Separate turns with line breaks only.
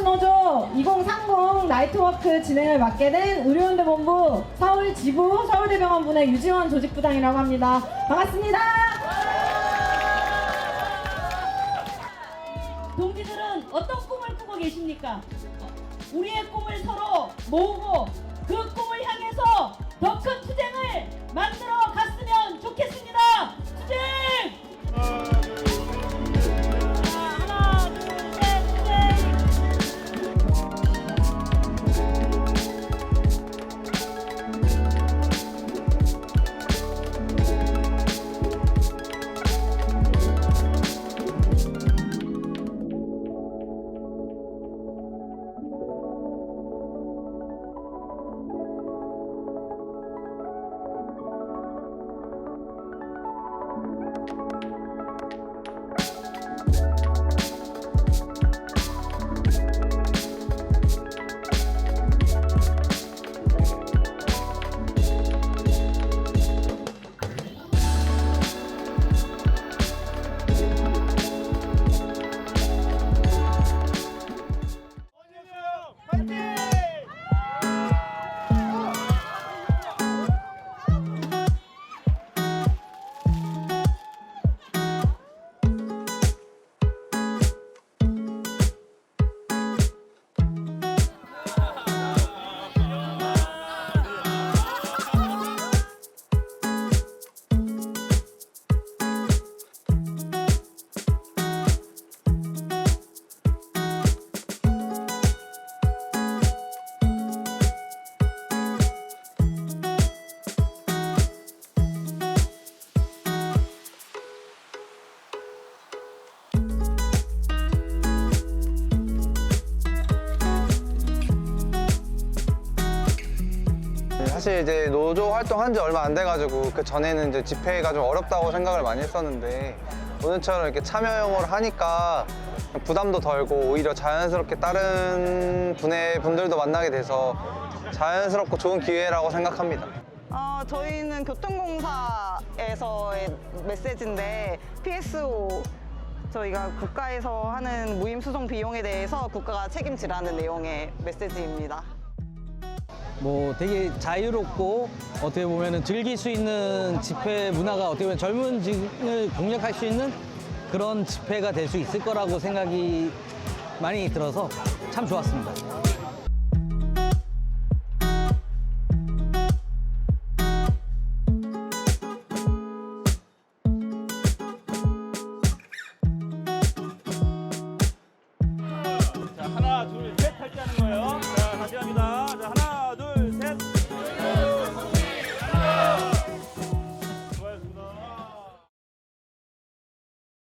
스노조 2030 나이트워크 진행을 맡게 된 의료연대 본부 서울 지부 서울대병원분의 유지원 조직부장이라고 합니다. 반갑습니다.
동지들은 어떤 꿈을 꾸고 계십니까? 우리의 꿈을 서로 모으고 그 꿈을 향해서 더 큰
사실 이제 노조 활동한 지 얼마 안 돼가지고 그 전에는 이제 집회가 좀 어렵다고 생각을 많이 했었는데 오늘처럼 이렇게 참여형으로 하니까 부담도 덜고 오히려 자연스럽게 다른 분의 분들도 만나게 돼서 자연스럽고 좋은 기회라고 생각합니다.
어, 저희는 교통공사에서의 메시지인데 PSO 저희가 국가에서 하는 무임 수송 비용에 대해서 국가가 책임지라는 내용의 메시지입니다.
뭐 되게 자유롭고 어떻게 보면 즐길 수 있는 집회 문화가 어떻게 보면 젊은 층을 공략할 수 있는 그런 집회가 될 수 있을 거라고 생각이 많이 들어서 참 좋았습니다. 자, 하나, 둘, 셋!